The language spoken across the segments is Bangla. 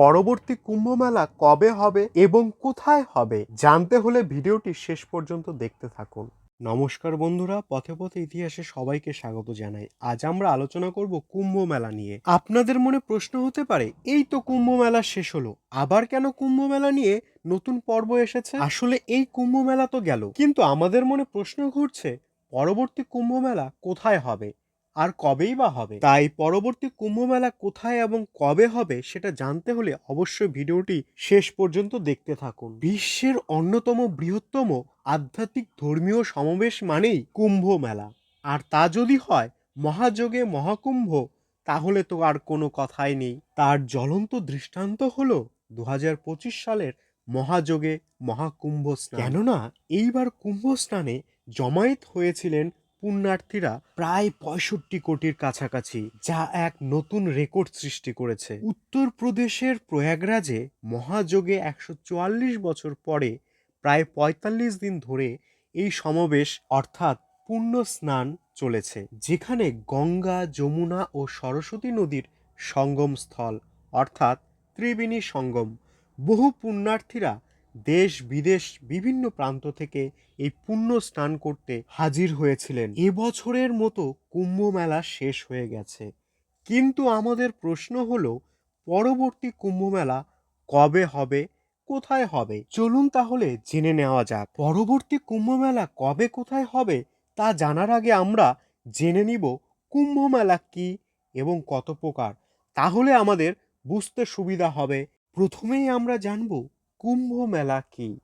পরবর্তী কুম্ভ মেলা কবে হবে এবং কোথায় হবে জানতে হলে ভিডিওটি শেষ পর্যন্ত দেখতে থাকুন। নমস্কার বন্ধুরা, পথে পথে ইতিহাসে সবাইকে স্বাগত জানাই। আজ আমরা আলোচনা করব কুম্ভ মেলা নিয়ে। আপনাদের মনে প্রশ্ন হতে পারে, এই তো কুম্ভ মেলা শেষ হলো, আবার কেন কুম্ভ মেলা নিয়ে নতুন পর্ব এসেছে? আসলে এই কুম্ভ মেলা তো গেল, কিন্তু আমাদের মনে প্রশ্ন ঘুরছে, পরবর্তী কুম্ভ মেলা কোথায় হবে? আর কবেই বা হবে? তাই পরবর্তী কুম্ভ মেলা কোথায় এবং কবে হবে সেটা জানতে হলে অবশ্যই ভিডিওটি শেষ পর্যন্ত দেখতে থাকুন। বিশ্বের অন্যতম বৃহত্তম আধ্যাত্মিক ধর্মীয় সমাবেশ মানেই কুম্ভ মেলা আর তা যদি হয়, মহাযোগে মহাকুম্ভ, তাহলে তো আর কোনো কথাই নেই। তার জ্বলন্ত দৃষ্টান্ত হল দু হাজার পঁচিশ সালের মহাযোগে মহাকুম্ভ স্নান। কেননা, এইবার কুম্ভ স্নানে জমায়েত হয়েছিলেন পুণ্যার্থীরা প্রায় পঁয়ষট্টি কোটির কাছাকাছি যা এক নতুন রেকর্ড সৃষ্টি করেছে। উত্তরপ্রদেশের প্রয়াগরাজে মহাযোগে একশো চুয়াল্লিশ বছর পরে, প্রায় পঁয়তাল্লিশ দিন ধরে এই সমাবেশ অর্থাৎ পুণ্য স্নান চলেছে, যেখানে গঙ্গা, যমুনা ও সরস্বতী নদীর সঙ্গম স্থল অর্থাৎ ত্রিবেণী সঙ্গম, বহু পুণ্যার্থীরা দেশ, বিদেশ, বিভিন্ন প্রান্ত থেকে এই পুণ্য স্নান করতে হাজির হয়েছিলেন। এবছরের মতো কুম্ভ মেলা শেষ হয়ে গেছে। কিন্তু আমাদের প্রশ্ন হলো, পরবর্তী কুম্ভ মেলা কবে হবে, কোথায় হবে? চলুন তাহলে জেনে নেওয়া যাক। পরবর্তী কুম্ভ মেলা কবে, কোথায় হবে, তা জানার আগে আমরা জেনে নিব কুম্ভ মেলা কি এবং কত প্রকার। তাহলে আমাদের বুঝতে সুবিধা হবে। প্রথমেই আমরা জানব কুম্ভ মেলা কি?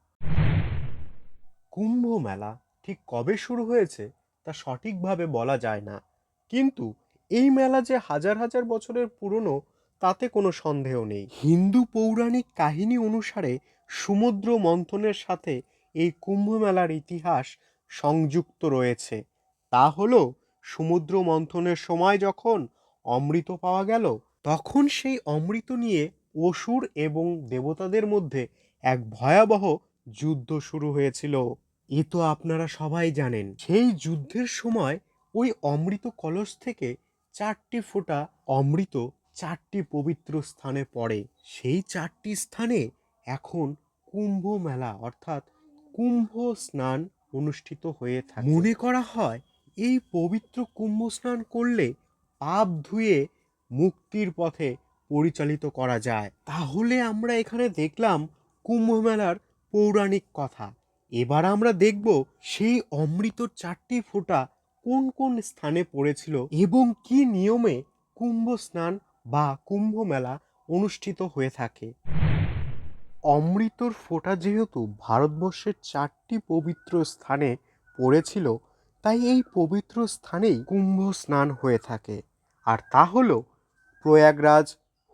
কুম্ভ মেলা ঠিক কবে শুরু হয়েছে তা সঠিকভাবে বলা যায় না। কিন্তু এই মেলা যে হাজার হাজার বছরের পুরনো, তাতে কোনো সন্দেহ নেই। হিন্দু পৌরাণিক কাহিনী অনুসারে সমুদ্র মন্থনের সাথে এই কুম্ভ মেলার ইতিহাস সংযুক্ত রয়েছে। তা হলো, সমুদ্র মন্থনের সময় যখন অমৃত পাওয়া গেল, তখন সেই অমৃত নিয়ে অসুর এবং দেবতাদের মধ্যে এক ভয়াবহ যুদ্ধ শুরু হয়েছিল। এ তো আপনারা সবাই জানেন, সেই যুদ্ধের সময় ওই অমৃত কলস থেকে চারটি ফোঁটা অমৃত চারটি পবিত্র স্থানে পড়ে। সেই চারটি স্থানে এখন কুম্ভ মেলা অর্থাৎ কুম্ভ স্নান অনুষ্ঠিত হয়ে থাকে। মনে করা হয়, এই পবিত্র কুম্ভ স্নান করলে পাপ ধুয়ে মুক্তির পথে পরিচালিত করা যায়। তাহলে আমরা এখানে দেখলাম কুম্ভ মেলার পৌরাণিক কথা। এবার আমরা দেখব সেই অমৃত চারটি ফোঁটা কোন কোন স্থানে পড়েছিল এবং কি নিয়মে কুম্ভ স্নান বা কুম্ভ মেলা অনুষ্ঠিত হয়ে থাকে। অমৃতর ফোঁটা যেহেতু ভারতবর্ষের চারটি পবিত্র স্থানে পড়েছিল, তাই এই পবিত্র স্থানেই কুম্ভ স্নান হয়ে থাকে। আর তা হলো প্রয়াগরাজ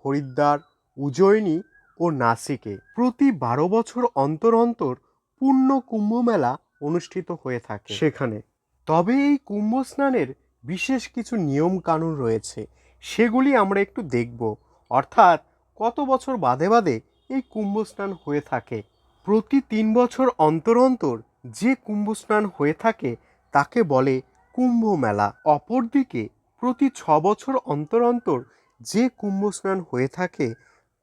হরিদ্বার উজ্জয়িনী ও নাসিকে প্রতি বারো বছর অন্তর অন্তর পূর্ণ কুম্ভ মেলা অনুষ্ঠিত হয়ে থাকে। সেখানে তবে এই কুম্ভ স্নানের বিশেষ কিছু নিয়ম কানুন রয়েছে। সেগুলি আমরা একটু দেখব। অর্থাৎ কত বছর বাদে বাদে এই কুম্ভ স্নান হয়ে থাকে। প্রতি তিন বছর অন্তর অন্তর যে কুম্ভ স্নান হয়ে থাকে তাকে বলে কুম্ভ মেলা। অপরদিকে প্রতি ছ বছর অন্তর অন্তর যে কুম্ভ স্নান হয়ে থাকে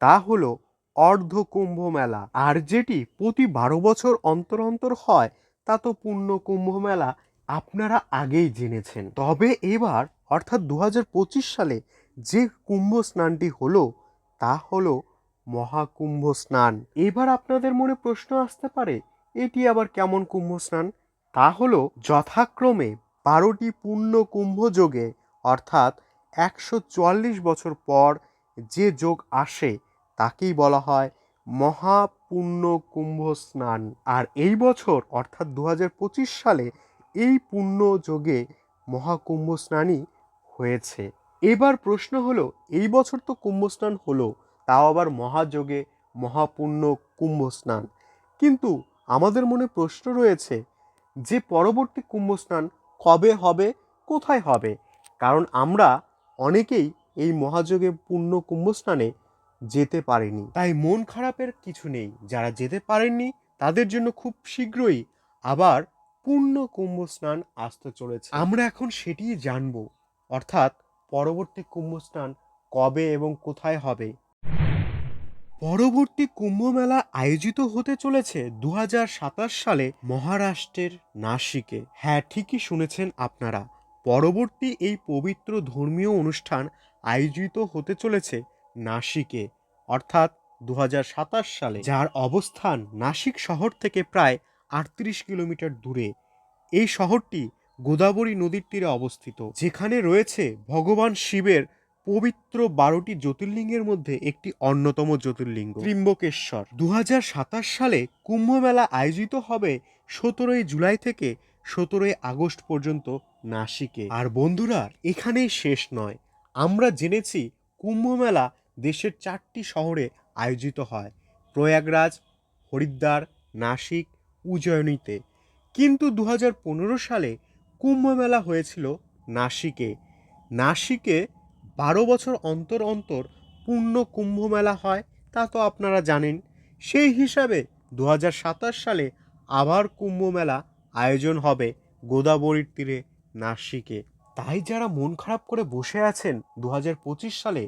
তা হলো অর্ধ কুম্ভ মেলা। আর যেটি প্রতি বারো বছর অন্তর অন্তর হয়, তা তো পূর্ণ কুম্ভ মেলা আপনারা আগেই জেনেছেন। তবে এবার, অর্থাৎ দু হাজার পঁচিশ সালে যে কুম্ভ স্নানটি হলো, তা হলো মহাকুম্ভ স্নান এবার আপনাদের মনে প্রশ্ন আসতে পারে, এটি আবার কেমন কুম্ভ স্নান তা হলো যথাক্রমে বারোটি পূর্ণ কুম্ভ যোগে, অর্থাৎ একশো চুয়াল্লিশ বছর পর যে যোগ আসে, তাকেই বলা হয় মহাপূর্ণ কুম্ভ স্নান আর এই বছর, অর্থাৎ দু হাজার পঁচিশ সালে, এই পুণ্য যোগে মহাকুম্ভ স্নানই হয়েছে। এবার প্রশ্ন হলো, এই বছর তো কুম্ভ স্নান হলো, তাও আবার মহাযোগে মহাপূর্ণ কুম্ভ স্নান কিন্তু আমাদের মনে প্রশ্ন রয়েছে যে পরবর্তী কুম্ভ স্নান কবে হবে, কোথায় হবে? কারণ আমরা অনেকেই এই মহাযোগে পূর্ণ কুম্ভ স্নানে যেতে পারেনি। তাই মন খারাপের কিছু নেই। যারা যেতে পারেননি, তাদের জন্য খুব শীঘ্রই আবার পূর্ণ কুম্ভ স্নান আসতে চলেছে। আমরা এখন সেটিই জানব, অর্থাৎ পরবর্তী কুম্ভ স্নান কবে এবং কোথায় হবে। পরবর্তী কুম্ভ মেলা আয়োজিত হতে চলেছে দু হাজার সাতাশ সালে মহারাষ্ট্রের নাসিকে। হ্যাঁ ঠিকই শুনেছেন আপনারা। পরবর্তী এই পবিত্র ধর্মীয় অনুষ্ঠান আয়োজিত হতে চলেছে নাসিকে, অর্থাৎ দু হাজার সাতাশ সালে, যার অবস্থান নাসিক শহর থেকে প্রায় আটত্রিশ কিলোমিটার দূরে। এই শহরটি গোদাবরী নদীর তীরে অবস্থিত, যেখানে রয়েছে ভগবান শিবের পবিত্র বারোটি জ্যোতির্লিঙ্গের মধ্যে একটি অন্যতম জ্যোতির্লিঙ্গ। ত্রিম্বকেশ্বর। দু হাজার সাতাশ সালে কুম্ভমেলা আয়োজিত হবে সতেরোই জুলাই থেকে সতেরোই আগস্ট পর্যন্ত নাসিকে। আর বন্ধুরা এখানেই শেষ নয়। আমরা জেনেছি কুম্ভমেলা দেশের চারটি শহরে আয়োজিত হয়। প্রয়াগরাজ হরিদ্বার নাসিক উজ্জয়িনীতে কিন্তু দু হাজার পনেরো সালে কুম্ভমেলা হয়েছিল নাসিকে। নাসিকে বারো বছর অন্তর অন্তর পূর্ণ কুম্ভ মেলা হয়, তা তো আপনারা জানেন। সেই হিসাবে দু হাজার সাতাশ সালে আবার কুম্ভ মেলা আয়োজন হবে গোদাবরীর তীরে, নাসিকে। তাই যারা মন খারাপ করে বসে আছেন দু হাজার পঁচিশ সালে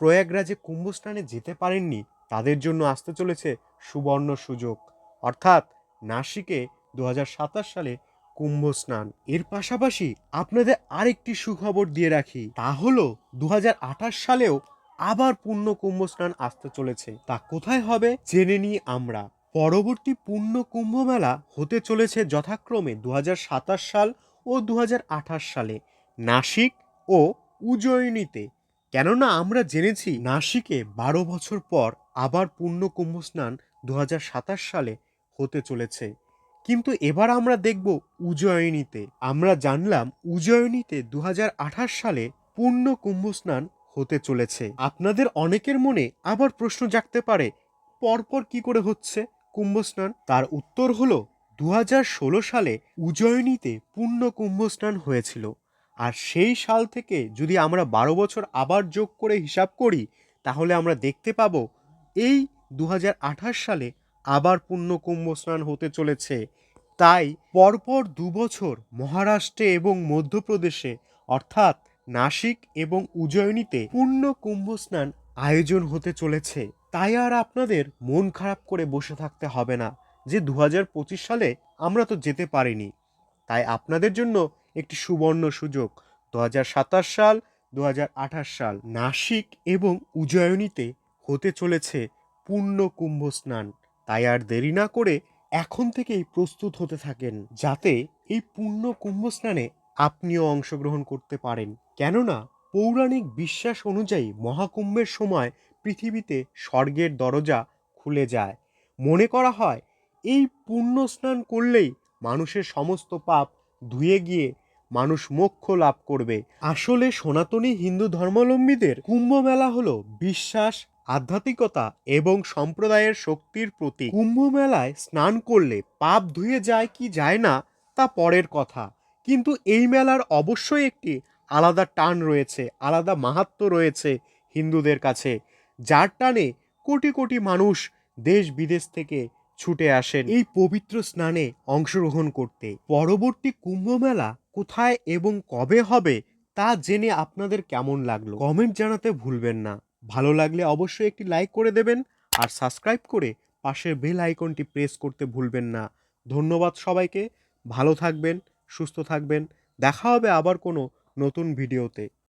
প্রয়াগরাজে কুম্ভস্নানে যেতে পারেননি, তাদের জন্য আসতে চলেছে সুবর্ণ সুযোগ। অর্থাৎ নাসিকে দু হাজার সাতাশ সালে কুম্ভ স্নান এর পাশাপাশি আপনাদের আরেকটি সুখবর দিয়ে রাখি। তা হলো দু হাজার আঠাশ সালেও আবার পূর্ণ কুম্ভ স্নান আসতে চলেছে। তা কোথায় হবে, জেনে নিই আমরা। পরবর্তী পূর্ণ কুম্ভ মেলা হতে চলেছে যথাক্রমে দু হাজার সাতাশ সাল ও দু হাজার আঠাশ সালে, নাসিক ও উজ্জয়িনীতে কেননা আমরা জেনেছি নাসিকে বারো বছর পর আবার পূর্ণ কুম্ভ স্নান দু হাজার সাতাশ সালে হতে চলেছে। কিন্তু এবার আমরা দেখব উজ্জয়িনীতে আমরা জানলাম উজ্জয়িনীতে দু সালে পূর্ণ কুম্ভ স্নান হতে চলেছে। আপনাদের অনেকের মনে আবার প্রশ্ন জাগতে পারে, পরপর কি করে হচ্ছে কুম্ভ স্নান তার উত্তর হলো দু হাজার ষোলো সালে উজ্জয়িনীতে পূর্ণ কুম্ভ স্নান হয়েছিল। আর সেই সাল থেকে যদি আমরা বারো বছর আবার যোগ করে হিসাব করি, তাহলে আমরা দেখতে পাবো, এই দু হাজার আঠাশ সালে আবার পূর্ণ কুম্ভ স্নান হতে চলেছে। তাই পরপর দুবছর মহারাষ্ট্রে এবং মধ্যপ্রদেশে, অর্থাৎ নাসিক এবং উজ্জয়িনীতে পূর্ণ কুম্ভ স্নান আয়োজন হতে চলেছে। তাই আর আপনাদের মন খারাপ করে বসে থাকতে হবে না যে দু হাজার পঁচিশ সালে আমরা তো যেতে পারিনি। তাই আপনাদের জন্য একটি সুবর্ণ সুযোগ। দু হাজার সাতাশ সাল দু হাজার আঠাশ সাল নাসিক এবং উজ্জয়িনীতে হতে চলেছে পূর্ণ কুম্ভ স্নান তাই আর দেরি না করে এখন থেকেই প্রস্তুত হতে থাকেন, যাতে এই পূর্ণ কুম্ভ স্নানে আপনিও অংশগ্রহণ করতে পারেন। কেননা, পৌরাণিক বিশ্বাস অনুযায়ী মহাকুম্ভের সময় পৃথিবীতে স্বর্গের দরজা খুলে যায়। মনে করা হয়, এই পুণ্য স্নান করলেই মানুষের সমস্ত পাপ ধুয়ে গিয়ে মানুষ মোক্ষ লাভ করবে। আসলে সনাতনী হিন্দু ধর্মাবলম্বীদের কুম্ভ মেলা হলো বিশ্বাস আধ্যাত্মিকতা এবং সম্প্রদায়ের শক্তির প্রতি কুম্ভ মেলায় স্নান করলে পাপ ধুয়ে যায় কি যায় না তা পরের কথা। কিন্তু এই মেলার অবশ্যই একটি আলাদা টান রয়েছে, আলাদা মাহাত্ম রয়েছে হিন্দুদের কাছে, যার টানে কোটি কোটি মানুষ দেশ বিদেশ থেকে ছুটে আসেন এই পবিত্র স্নানে অংশগ্রহণ করতে। পরবর্তী কুম্ভ মেলা কোথায় এবং কবে হবে তা জেনে আপনাদের কেমন লাগল? কমেন্ট জানাতে ভুলবেন না। ভালো লাগলে অবশ্যই একটি লাইক করে দেবেন আর সাবস্ক্রাইব করে পাশের বেল আইকনটি প্রেস করতে ভুলবেন না। ধন্যবাদ সবাইকে, ভালো থাকবেন, সুস্থ থাকবেন, দেখা হবে আবার কোনো নতুন ভিডিওতে